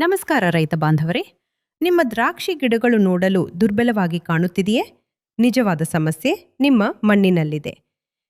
ನಮಸ್ಕಾರ ರೈತ ಬಾಂಧವರೇ. ನಿಮ್ಮ ದ್ರಾಕ್ಷಿ ಗಿಡಗಳು ನೋಡಲು ದುರ್ಬಲವಾಗಿ ಕಾಣುತ್ತಿದೆಯೇ? ನಿಜವಾದ ಸಮಸ್ಯೆ ನಿಮ್ಮ ಮಣ್ಣಿನಲ್ಲಿದೆ.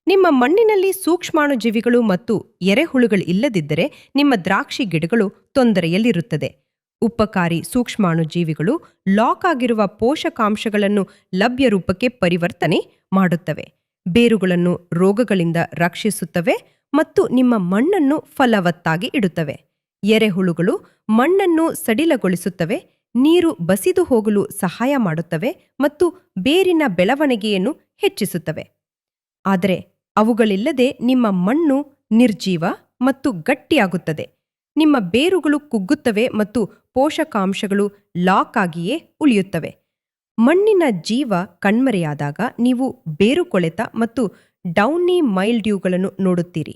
ನಿಮ್ಮ ಮಣ್ಣಿನಲ್ಲಿ ಸೂಕ್ಷ್ಮಾಣುಜೀವಿಗಳು ಮತ್ತು ಎರೆಹುಳುಗಳು ಇಲ್ಲದಿದ್ದರೆ ನಿಮ್ಮ ದ್ರಾಕ್ಷಿ ಗಿಡಗಳು ತೊಂದರೆಯಲ್ಲಿರುತ್ತದೆ. ಉಪಕಾರಿ ಸೂಕ್ಷ್ಮಾಣುಜೀವಿಗಳು ಲಾಕ್ ಆಗಿರುವ ಪೋಷಕಾಂಶಗಳನ್ನು ಲಭ್ಯ ರೂಪಕ್ಕೆ ಪರಿವರ್ತನೆ ಮಾಡುತ್ತವೆ. ಬೇರುಗಳನ್ನು ರೋಗಗಳಿಂದ ರಕ್ಷಿಸುತ್ತವೆ ಮತ್ತು ನಿಮ್ಮ ಮಣ್ಣನ್ನು ಫಲವತ್ತಾಗಿ ಇಡುತ್ತವೆ. ಎರೆಹುಳುಗಳು ಮಣ್ಣನ್ನು ಸಡಿಲಗೊಳಿಸುತ್ತವೆ, ನೀರು ಬಸಿದು ಹೋಗಲು ಸಹಾಯ ಮಾಡುತ್ತವೆ ಮತ್ತು ಬೇರಿನ ಬೆಳವಣಿಗೆಯನ್ನು ಹೆಚ್ಚಿಸುತ್ತವೆ. ಆದರೆ ಅವುಗಳಿಲ್ಲದೆ ನಿಮ್ಮ ಮಣ್ಣು ನಿರ್ಜೀವ ಮತ್ತು ಗಟ್ಟಿಯಾಗುತ್ತದೆ. ನಿಮ್ಮ ಬೇರುಗಳು ಕುಗ್ಗುತ್ತವೆ ಮತ್ತು ಪೋಷಕಾಂಶಗಳು ಲಾಕ್ ಆಗಿಯೇ ಉಳಿಯುತ್ತವೆ. ಮಣ್ಣಿನ ಜೀವ ಕಣ್ಮರೆಯಾದಾಗ ನೀವು ಬೇರು ಕೊಳೆತ ಮತ್ತು ಡೌನಿ ಮೈಲ್ಡ್ಯೂಗಳನ್ನು ನೋಡುತ್ತೀರಿ.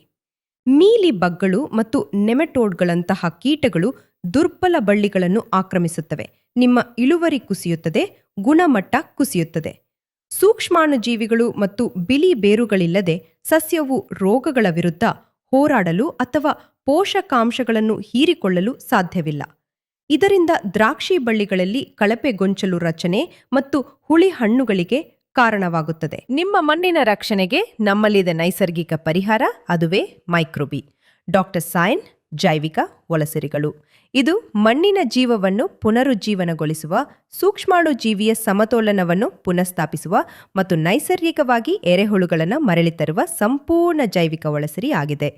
ಮೀಲಿ ಬಗ್ಗಳು ಮತ್ತು ನೆಮೆಟೋಡ್ಗಳಂತಹ ಕೀಟಗಳು ದುರ್ಬಲ ಬಳ್ಳಿಗಳನ್ನು ಆಕ್ರಮಿಸುತ್ತವೆ. ನಿಮ್ಮ ಇಳುವರಿ ಕುಸಿಯುತ್ತದೆ, ಗುಣಮಟ್ಟ ಕುಸಿಯುತ್ತದೆ. ಸೂಕ್ಷ್ಮಾಣುಜೀವಿಗಳು ಮತ್ತು ಬಿಳಿ ಬೇರುಗಳಿಲ್ಲದೆ ಸಸ್ಯವು ರೋಗಗಳ ವಿರುದ್ಧ ಹೋರಾಡಲು ಅಥವಾ ಪೋಷಕಾಂಶಗಳನ್ನು ಹೀರಿಕೊಳ್ಳಲು ಸಾಧ್ಯವಿಲ್ಲ. ಇದರಿಂದ ದ್ರಾಕ್ಷಿ ಬಳ್ಳಿಗಳಲ್ಲಿ ಕಳಪೆ ಗೊಂಚಲು ರಚನೆ ಮತ್ತು ಹುಳಿ ಹಣ್ಣುಗಳಿಗೆ ಕಾರಣವಾಗುತ್ತದೆ. ನಿಮ್ಮ ಮಣ್ಣಿನ ರಕ್ಷಣೆಗೆ ನಮ್ಮಲ್ಲಿದ ನೈಸರ್ಗಿಕ ಪರಿಹಾರ, ಅದುವೇ ಮೈಕ್ರೋಬಿ. ಡಾಕ್ಟರ್ ಸಾಯನ್ ಜೈವಿಕ ಒಳಸರಿಗಳು ಇದು ಮಣ್ಣಿನ ಜೀವವನ್ನು ಪುನರುಜ್ಜೀವನಗೊಳಿಸುವ ಸೂಕ್ಷ್ಮಾಣು ಜೀವಿಯ ಸಮತೋಲನವನ್ನು ಪುನಃಸ್ಥಾಪಿಸುವ ಮತ್ತು ನೈಸರ್ಗಿಕವಾಗಿ ಎರೆಹುಳುಗಳನ್ನು ಮರಳಿ ತರುವ ಸಂಪೂರ್ಣ ಜೈವಿಕ ಒಳಸರಿ ಆಗಿದೆ.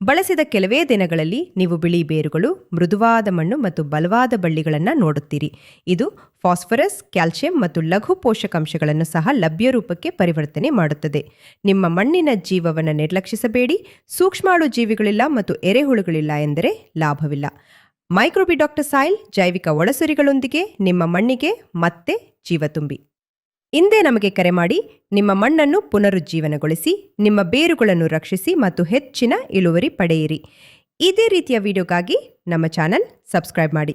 ಬಳಸಿದ ಕೆಲವೇ ದಿನಗಳಲ್ಲಿ ನೀವು ಬಿಳಿ ಬೇರುಗಳು, ಮೃದುವಾದ ಮಣ್ಣು ಮತ್ತು ಬಲವಾದ ಬಳ್ಳಿಗಳನ್ನು ನೋಡುತ್ತೀರಿ. ಇದು ಫಾಸ್ಫರಸ್ ಕ್ಯಾಲ್ಸಿಯಂ ಮತ್ತು ಲಘು ಪೋಷಕಾಂಶಗಳನ್ನು ಸಹ ಲಭ್ಯ ರೂಪಕ್ಕೆ ಪರಿವರ್ತನೆ ಮಾಡುತ್ತದೆ. ನಿಮ್ಮ ಮಣ್ಣಿನ ಜೀವವನ್ನು ನಿರ್ಲಕ್ಷಿಸಬೇಡಿ, ಸೂಕ್ಷ್ಮಾಣು ಜೀವಿಗಳಿಲ್ಲ ಮತ್ತು ಎರೆಹುಳುಗಳಿಲ್ಲ ಎಂದರೆ ಲಾಭವಿಲ್ಲ. ಮೈಕ್ರೋಬಿ ಡಾಕ್ಟರ್ ಸಾಯಿಲ್ ಜೈವಿಕ ಒಳಸುರಿಗಳೊಂದಿಗೆ ನಿಮ್ಮ ಮಣ್ಣಿಗೆ ಮತ್ತೆ ಜೀವ ತುಂಬಿ. ಇಂದೇ ನಮಗೆ ಕರೆ ಮಾಡಿ ನಿಮ್ಮ ಮಣ್ಣನ್ನು ಪುನರುಜ್ಜೀವನಗೊಳಿಸಿ, ನಿಮ್ಮ ಬೇರುಗಳನ್ನು ರಕ್ಷಿಸಿ ಮತ್ತು ಹೆಚ್ಚಿನ ಇಳುವರಿ ಪಡೆಯಿರಿ. ಇದೇ ರೀತಿಯ ವಿಡಿಯೋಗಾಗಿ ನಮ್ಮ ಚಾನಲ್ ಸಬ್ಸ್ಕ್ರೈಬ್ ಮಾಡಿ.